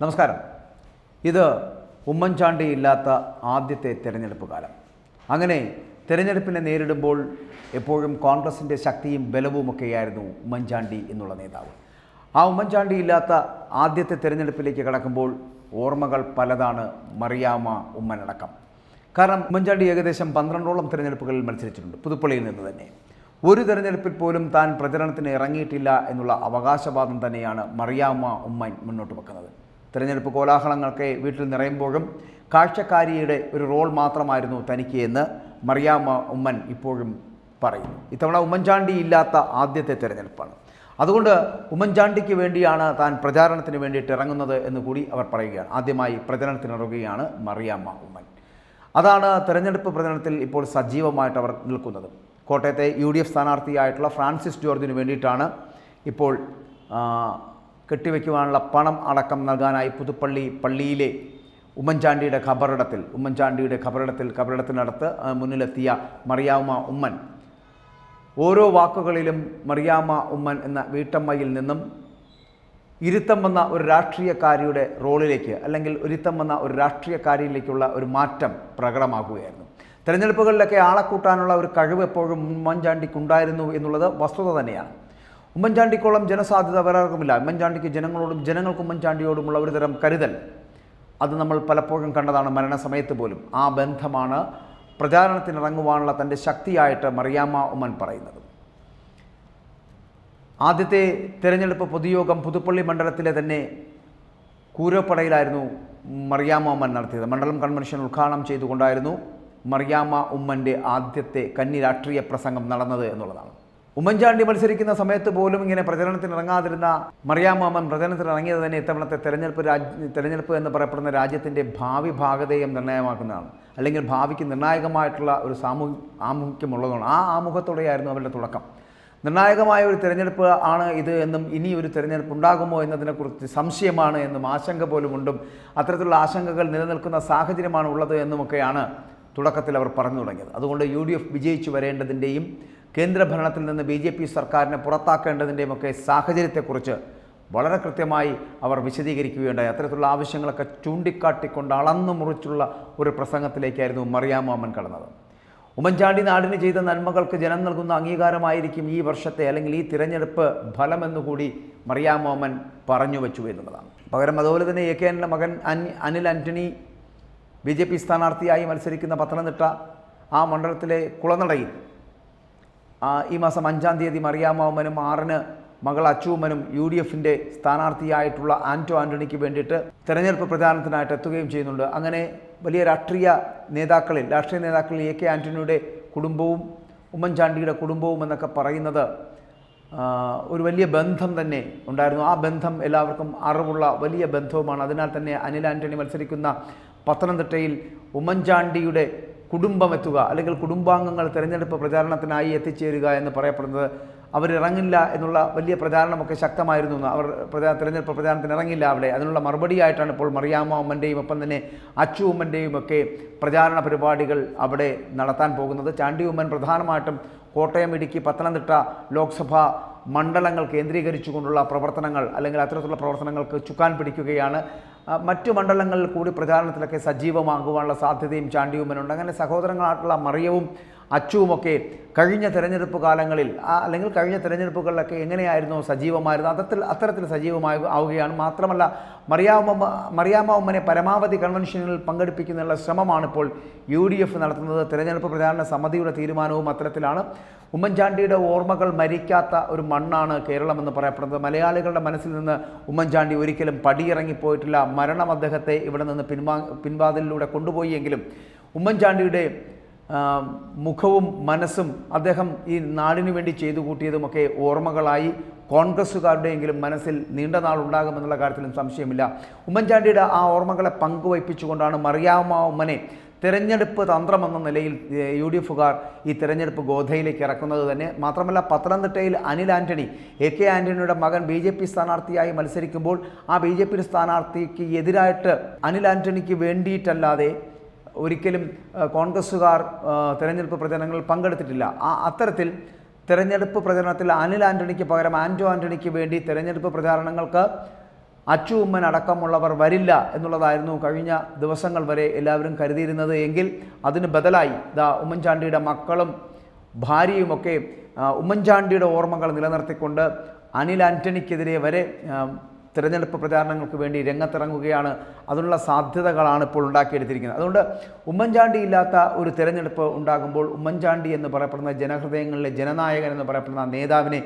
നമസ്കാരം. ഇത് ഉമ്മൻചാണ്ടി ഇല്ലാത്ത ആദ്യത്തെ തിരഞ്ഞെടുപ്പ് കാലം. അങ്ങനെ തിരഞ്ഞെടുപ്പിനെ നേരിടുമ്പോൾ എപ്പോഴും കോൺഗ്രസിന്റെ ശക്തിയും ബലവുമൊക്കെയായിരുന്നു ഉമ്മൻചാണ്ടി എന്നുള്ള നേതാവ്. ആ ഉമ്മൻചാണ്ടി ഇല്ലാത്ത ആദ്യത്തെ തിരഞ്ഞെടുപ്പിലേക്ക് കടക്കുമ്പോൾ ഓർമ്മകൾ പലതാണ് മറിയാമ ഉമ്മനടക്കം. കാരണം ഉമ്മൻചാണ്ടി ഏകദേശം പന്ത്രണ്ടോളം തിരഞ്ഞെടുപ്പുകളിൽ മത്സരിച്ചിട്ടുണ്ട് പുതുപ്പള്ളിയിൽ നിന്ന് തന്നെ. ഒരു തെരഞ്ഞെടുപ്പിൽ പോലും താൻ പ്രചരണത്തിന് ഇറങ്ങിയിട്ടില്ല എന്നുള്ള അവകാശവാദം തന്നെയാണ് മറിയാമ്മ ഉമ്മൻ മുന്നോട്ട് വെക്കുന്നത്. തെരഞ്ഞെടുപ്പ് കോലാഹലങ്ങൾക്ക് വീട്ടിൽ നിറയുമ്പോഴും കാഴ്ചക്കാരിയുടെ ഒരു റോൾ മാത്രമായിരുന്നു തനിക്ക് എന്ന് മറിയാമ്മ ഉമ്മൻ ഇപ്പോഴും പറയുന്നു. ഇത്തവണ ഉമ്മൻചാണ്ടി ഇല്ലാത്ത ആദ്യത്തെ തെരഞ്ഞെടുപ്പാണ്. അതുകൊണ്ട് ഉമ്മൻചാണ്ടിക്ക് വേണ്ടിയാണ് താൻ പ്രചാരണത്തിന് വേണ്ടിയിട്ട് ഇറങ്ങുന്നത് എന്ന് കൂടി അവർ പറയുകയാണ്. ആദ്യമായി പ്രചരണത്തിനിറങ്ങുകയാണ് മറിയാമ്മ ഉമ്മൻ. അതാണ് തെരഞ്ഞെടുപ്പ് പ്രചരണത്തിൽ ഇപ്പോൾ സജീവമായിട്ട് അവർ നിൽക്കുന്നത്. കോട്ടയത്തെ യു ഡി എഫ് സ്ഥാനാർത്ഥിയായിട്ടുള്ള ഫ്രാൻസിസ് ജോർജിന് വേണ്ടിയിട്ടാണ് ഇപ്പോൾ കെട്ടിവെക്കുവാനുള്ള പണം അടക്കം നൽകാനായി പുതുപ്പള്ളി പള്ളിയിലെ ഉമ്മൻചാണ്ടിയുടെ ഖബറിടത്തിൽ ഉമ്മൻചാണ്ടിയുടെ ഖബറിടത്തിൽ ഖബറിടത്തിനടുത്ത് മുന്നിലെത്തിയ മറിയാമ്മ ഉമ്മൻ. ഓരോ വാക്കുകളിലും മറിയാമ്മ ഉമ്മൻ എന്ന വീട്ടമ്മയിൽ നിന്നും ഇരുത്തം വന്ന ഒരു രാഷ്ട്രീയക്കാരിയുടെ റോളിലേക്ക് അല്ലെങ്കിൽ ഒരുത്തം വന്ന ഒരു രാഷ്ട്രീയക്കാരിയിലേക്കുള്ള ഒരു മാറ്റം പ്രകടമാക്കുകയായിരുന്നു തെരഞ്ഞെടുപ്പുകളിലൊക്കെ ആളെ കൂട്ടാനുള്ള ഒരു കഴിവ് എപ്പോഴും ഉമ്മൻചാണ്ടിക്കുണ്ടായിരുന്നു എന്നുള്ളത് വസ്തുത തന്നെയാണ്. ഉമ്മൻചാണ്ടിക്കോളം ജനസാധ്യത വേറാർക്കുമില്ല ഉമ്മൻചാണ്ടിക്ക് ജനങ്ങളോടും ജനങ്ങൾക്ക് ഉമ്മൻചാണ്ടിയോടുമുള്ള ഒരു തരം കരുതൽ. അത് നമ്മൾ പലപ്പോഴും കണ്ടതാണ് മരണസമയത്ത് പോലും. ആ ബന്ധമാണ് പ്രചാരണത്തിനിറങ്ങുവാനുള്ള തന്റെ ശക്തിയായിട്ട് മറിയാമ്മ ഉമ്മൻ പറയുന്നത്. ആദ്യത്തെ തിരഞ്ഞെടുപ്പ് പൊതുയോഗം പുതുപ്പള്ളി മണ്ഡലത്തിലെ തന്നെ കൂരപ്പടയിലായിരുന്നു മറിയാമ്മ ഉമ്മൻ നടത്തിയത്. മണ്ഡലം കൺവെൻഷൻ ഉദ്ഘാടനം ചെയ്തുകൊണ്ടായിരുന്നു മറിയാമ്മ ഉമ്മന്റെ ആദ്യത്തെ കന്നി രാഷ്ട്രീയ പ്രസംഗം നടന്നത് എന്നുള്ളതാണ്. ഉമ്മൻചാണ്ടി മത്സരിക്കുന്ന സമയത്ത് പോലും ഇങ്ങനെ പ്രചരണത്തിന് ഇറങ്ങാതിരുന്ന മറിയാം മാമൻ പ്രചരണത്തിന് ഇറങ്ങിയത് തന്നെ ഇത്തവണത്തെ തെരഞ്ഞെടുപ്പ് തെരഞ്ഞെടുപ്പ് എന്ന് പറയപ്പെടുന്ന രാജ്യത്തിന്റെ ഭാവി ഭാഗതയും നിർണയമാക്കുന്നതാണ് അല്ലെങ്കിൽ ഭാവിക്ക് നിർണായകമായിട്ടുള്ള ഒരു സാമൂഹ്യ ആമുഖ്യമുള്ളതാണ് ആ ആമുഖത്തോടെയായിരുന്നു അവരുടെ തുടക്കം. നിർണായകമായ ഒരു തിരഞ്ഞെടുപ്പ് ആണ് ഇത് എന്നും ഇനി ഒരു തിരഞ്ഞെടുപ്പ് ഉണ്ടാകുമോ എന്നതിനെക്കുറിച്ച് സംശയമാണ് എന്നും ആശങ്ക പോലുമുണ്ടും അത്തരത്തിലുള്ള ആശങ്കകൾ നിലനിൽക്കുന്ന സാഹചര്യമാണ് ഉള്ളത് എന്നുമൊക്കെയാണ് തുടക്കത്തിൽ അവർ പറഞ്ഞു തുടങ്ങിയത്. അതുകൊണ്ട് യു ഡി എഫ് വിജയിച്ചു വരേണ്ടതിന്റെയും കേന്ദ്രഭരണത്തിൽ നിന്ന് ബി ജെ പി സർക്കാരിനെ പുറത്താക്കേണ്ടതിന്റെയും ഒക്കെ സാഹചര്യത്തെക്കുറിച്ച് വളരെ കൃത്യമായി അവർ വിശദീകരിക്കുകയുണ്ടായി. അത്തരത്തിലുള്ള ആവശ്യങ്ങളൊക്കെ ചൂണ്ടിക്കാട്ടിക്കൊണ്ട് അളന്നു മുറിച്ചുള്ള ഒരു പ്രസംഗത്തിലേക്കായിരുന്നു മറിയാമോമൻ കടന്നത്. ഉമ്മൻചാണ്ടി നാടിന് ചെയ്ത നന്മകൾക്ക് ജനം നൽകുന്ന അംഗീകാരമായിരിക്കും ഈ വർഷത്തെ അല്ലെങ്കിൽ ഈ തിരഞ്ഞെടുപ്പ് ഫലമെന്നുകൂടി മറിയാമോമൻ പറഞ്ഞു വെച്ചു എന്നുള്ളതാണ്. പകരം അതുപോലെ തന്നെ എ കെ അനിലെ മകൻ Ani Anil Antony B J P സ്ഥാനാർത്ഥിയായി മത്സരിക്കുന്ന പത്തനംതിട്ട ആ മണ്ഡലത്തിലെ കുളനടയിൽ ഈ മാസം അഞ്ചാം തീയതി മറിയാമ്മനും ആറിന് മകൾ അച്ചൂമ്മനും യു ഡി എഫിന്റെ സ്ഥാനാർത്ഥിയായിട്ടുള്ള ആന്റോ ആന്റണിക്ക് വേണ്ടിയിട്ട് തെരഞ്ഞെടുപ്പ് പ്രചാരണത്തിനായിട്ട് എത്തുകയും ചെയ്യുന്നുണ്ട്. അങ്ങനെ വലിയ രാഷ്ട്രീയ നേതാക്കളിൽ രാഷ്ട്രീയ നേതാക്കളിൽ എ കെ ആന്റണിയുടെ കുടുംബവും ഉമ്മൻചാണ്ടിയുടെ കുടുംബവും എന്നൊക്കെ പറയുന്നത് ഒരു വലിയ ബന്ധം തന്നെ ഉണ്ടായിരുന്നു. ആ ബന്ധം എല്ലാവർക്കും അറിവുള്ള വലിയ ബന്ധവുമാണ്. അതിനാൽ തന്നെ അനിൽ ആന്റണി മത്സരിക്കുന്ന പത്തനംതിട്ടയിൽ ഉമ്മൻചാണ്ടിയുടെ കുടുംബം എത്തുക അല്ലെങ്കിൽ കുടുംബാംഗങ്ങൾ തിരഞ്ഞെടുപ്പ് പ്രചാരണത്തിനായി എത്തിച്ചേരുക എന്ന് പറയപ്പെടുന്നത് അവരിറങ്ങില്ല എന്നുള്ള വലിയ പ്രചാരണമൊക്കെ ശക്തമായിരുന്നു. അവർ പ്രചാ തിരഞ്ഞെടുപ്പ് പ്രചാരണത്തിന് ഇറങ്ങില്ല അവിടെ. അതിനുള്ള മറുപടിയായിട്ടാണ് ഇപ്പോൾ മറിയാമ്മ ഉമ്മന്റെയും ഒപ്പം തന്നെ അച്ചു ഉമ്മന്റെയും ഒക്കെ പ്രചാരണ പരിപാടികൾ അവിടെ നടത്താൻ പോകുന്നത്. ചാണ്ടി ഉമ്മൻ പ്രധാനമായിട്ടും കോട്ടയം ഇടുക്കി പത്തനംതിട്ട ലോക്സഭാ മണ്ഡലങ്ങൾ കേന്ദ്രീകരിച്ചുകൊണ്ടുള്ള പ്രവർത്തനങ്ങൾ അല്ലെങ്കിൽ അത്തരത്തിലുള്ള പ്രവർത്തനങ്ങൾക്ക് ചുക്കാൻ പിടിക്കുകയാണ് മറ്റു മണ്ഡലങ്ങളിൽ കൂടി പ്രചാരണത്തിലൊക്കെ സജീവമാകുവാനുള്ള സാധ്യതയും ചാണ്ടിയുമ്മനുണ്ട് അങ്ങനെ സഹോദരങ്ങളായിട്ടുള്ള മറിയവും അച്ചുവുമൊക്കെ കഴിഞ്ഞ തിരഞ്ഞെടുപ്പ് കാലങ്ങളിൽ അല്ലെങ്കിൽ കഴിഞ്ഞ തെരഞ്ഞെടുപ്പുകളിലൊക്കെ എങ്ങനെയായിരുന്നു സജീവമായിരുന്നു അത്തരത്തിൽ അത്തരത്തിൽ സജീവമായി ആവുകയാണ്. മാത്രമല്ല മറിയാമ്മ മറിയാമ്മനെ പരമാവധി കൺവെൻഷനിൽ പങ്കെടുപ്പിക്കുന്നതിനുള്ള ശ്രമമാണ് ഇപ്പോൾ യു ഡി എഫ് നടത്തുന്നത്. തെരഞ്ഞെടുപ്പ് പ്രചാരണ സമിതിയുടെ തീരുമാനവും അത്തരത്തിലാണ്. ഉമ്മൻചാണ്ടിയുടെ ഓർമ്മകൾ മരിക്കാത്ത ഒരു മണ്ണാണ് കേരളം എന്ന് പറയപ്പെടുന്നത്. മലയാളികളുടെ മനസ്സിൽ നിന്ന് ഉമ്മൻചാണ്ടി ഒരിക്കലും പടിയിറങ്ങിപ്പോയിട്ടില്ല. മരണം അദ്ദേഹത്തെ ഇവിടെ നിന്ന് പിൻവാ പിൻവാതിലിലൂടെ കൊണ്ടുപോയി എങ്കിലും ഉമ്മൻചാണ്ടിയുടെ മുഖവും മനസ്സും അദ്ദേഹം ഈ നാടിനു വേണ്ടി ചെയ്തു കൂട്ടിയതുമൊക്കെ ഓർമ്മകളായി കോൺഗ്രസ്സുകാരുടെയെങ്കിലും മനസ്സിൽ നീണ്ട നാൾ ഉണ്ടാകുമെന്നുള്ള കാര്യത്തിലും സംശയമില്ല. ഉമ്മൻചാണ്ടിയുടെ ആ ഓർമ്മകളെ പങ്കുവയ്പ്പിച്ചുകൊണ്ടാണ് മറിയാമ്മ ഉമ്മനെ തന്ത്രം എന്ന നിലയിൽ യു ഡി എഫുകാർ ഈ തിരഞ്ഞെടുപ്പ് ഗോധയിലേക്ക് ഇറക്കുന്നത് തന്നെ. മാത്രമല്ല പത്തനംതിട്ടയിൽ അനിൽ ആന്റണി എ കെ ആന്റണിയുടെ മകൻ ബി ജെ പി സ്ഥാനാർത്ഥിയായി മത്സരിക്കുമ്പോൾ ആ ബി ജെ പി സ്ഥാനാർത്ഥിക്ക് എതിരായിട്ട് അനിൽ ആന്റണിക്ക് വേണ്ടിയിട്ടല്ലാതെ ഒരിക്കലും കോൺഗ്രസ്സുകാർ തെരഞ്ഞെടുപ്പ് പ്രചരണങ്ങളിൽ പങ്കെടുത്തിട്ടില്ല. ആ അത്തരത്തിൽ തെരഞ്ഞെടുപ്പ് പ്രചരണത്തിൽ അനിൽ ആന്റണിക്ക് പകരം ആന്റോ ആന്റണിക്ക് വേണ്ടി തെരഞ്ഞെടുപ്പ് പ്രചാരണങ്ങൾക്ക് അച്ചു ഉമ്മൻ അടക്കമുള്ളവർ വരില്ല എന്നുള്ളതായിരുന്നു കഴിഞ്ഞ ദിവസങ്ങൾ വരെ എല്ലാവരും കരുതിയിരുന്നത്. എങ്കിൽ അതിന് ബദലായി ദാ ഉമ്മൻചാണ്ടിയുടെ മക്കളും ഭാര്യയുമൊക്കെ ഉമ്മൻചാണ്ടിയുടെ ഓർമ്മകൾ നിലനിർത്തിക്കൊണ്ട് അനിൽ ആന്റണിക്കെതിരെ വരെ തിരഞ്ഞെടുപ്പ് പ്രചാരണങ്ങൾക്ക് വേണ്ടി രംഗത്തിറങ്ങുകയാണ്. അതിനുള്ള സാധ്യതകളാണ് ഇപ്പോൾ ഉണ്ടാക്കിയെടുത്തിരിക്കുന്നത്. അതുകൊണ്ട് ഉമ്മൻചാണ്ടി ഇല്ലാത്ത ഒരു തിരഞ്ഞെടുപ്പ് ഉണ്ടാകുമ്പോൾ ഉമ്മൻചാണ്ടി എന്ന് പറയപ്പെടുന്ന ജനഹൃദയങ്ങളിലെ ജനനായകൻ എന്ന് പറയപ്പെടുന്ന നേതാവിനെ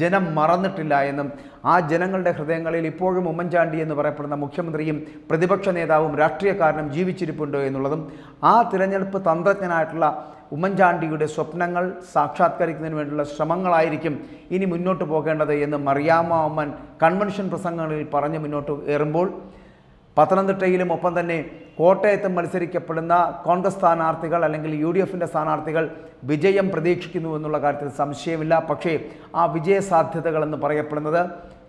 ജനം മറന്നിട്ടില്ല എന്നും ആ ജനങ്ങളുടെ ഹൃദയങ്ങളിൽ ഇപ്പോഴും ഉമ്മൻചാണ്ടി എന്ന് പറയപ്പെടുന്ന മുഖ്യമന്ത്രിയും പ്രതിപക്ഷ നേതാവും രാഷ്ട്രീയക്കാരനും ജീവിച്ചിരിപ്പുണ്ടോ എന്നുള്ളതും ആ തിരഞ്ഞെടുപ്പ് തന്ത്രജ്ഞനായിട്ടുള്ള ഉമ്മൻചാണ്ടിയുടെ സ്വപ്നങ്ങൾ സാക്ഷാത്കരിക്കുന്നതിന് വേണ്ടിയുള്ള ശ്രമങ്ങളായിരിക്കും ഇനി മുന്നോട്ട് പോകേണ്ടത് എന്ന് മറിയാമ്മ കൺവെൻഷൻ പ്രസംഗങ്ങളിൽ പറഞ്ഞ് മുന്നോട്ട് ഏറുമ്പോൾ പത്തനംതിട്ടയിലും ഒപ്പം തന്നെ കോട്ടയത്ത് മത്സരിക്കപ്പെടുന്ന കോൺഗ്രസ് സ്ഥാനാർത്ഥികൾ അല്ലെങ്കിൽ യു ഡി എഫിന്റെ സ്ഥാനാർത്ഥികൾ വിജയം പ്രതീക്ഷിക്കുന്നു എന്നുള്ള കാര്യത്തിൽ സംശയമില്ല. പക്ഷേ ആ വിജയ സാധ്യതകളെന്ന് പറയപ്പെടുന്നത്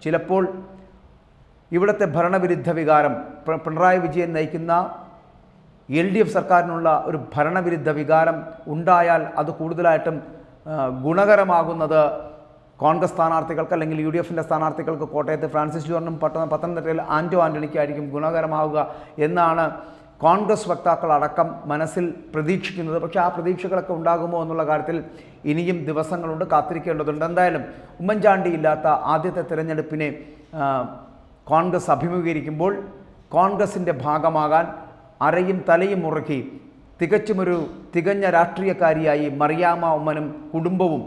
ചിലപ്പോൾ ഇവിടുത്തെ ഭരണവിരുദ്ധ വികാരം പിണറായി വിജയൻ നയിക്കുന്ന എൽ ഡി എഫ് സർക്കാരിനുള്ള ഒരു ഭരണവിരുദ്ധ വികാരം ഉണ്ടായാൽ അത് കൂടുതലായിട്ടും ഗുണകരമാകുന്നത് കോൺഗ്രസ് സ്ഥാനാർത്ഥികൾക്ക് അല്ലെങ്കിൽ യു ഡി എഫിന്റെ സ്ഥാനാർത്ഥികൾക്ക് കോട്ടയത്ത് ഫ്രാൻസിസ് ജോർണും പട്ടണ പത്തനംതിട്ടയിൽ ആന്റോ ആന്റണിക്കായിരിക്കും ഗുണകരമാവുക എന്നാണ് കോൺഗ്രസ് വക്താക്കൾ അടക്കം മനസ്സിൽ പ്രതീക്ഷിക്കുന്നത്. പക്ഷേ ആ പ്രതീക്ഷകളൊക്കെ ഉണ്ടാകുമോ എന്നുള്ള കാര്യത്തിൽ ഇനിയും ദിവസങ്ങളുണ്ട് കാത്തിരിക്കേണ്ടതുണ്ട്. എന്തായാലും ഉമ്മൻചാണ്ടി ഇല്ലാത്ത ആദ്യത്തെ തിരഞ്ഞെടുപ്പിനെ കോൺഗ്രസ് അഭിമുഖീകരിക്കുമ്പോൾ കോൺഗ്രസിന്റെ ഭാഗമാകാൻ അരയും തലയും മുറുക്കി തികച്ചുമൊരു തികഞ്ഞ രാഷ്ട്രീയക്കാരിയായി മറിയാമ ഉമ്മനും കുടുംബവും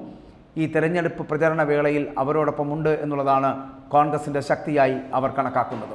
ഈ തെരഞ്ഞെടുപ്പ് പ്രചരണ വേളയിൽ അവരോടൊപ്പമുണ്ട് എന്നുള്ളതാണ് കോൺഗ്രസിന്റെ ശക്തിയായി അവർ കണക്കാക്കുന്നത്.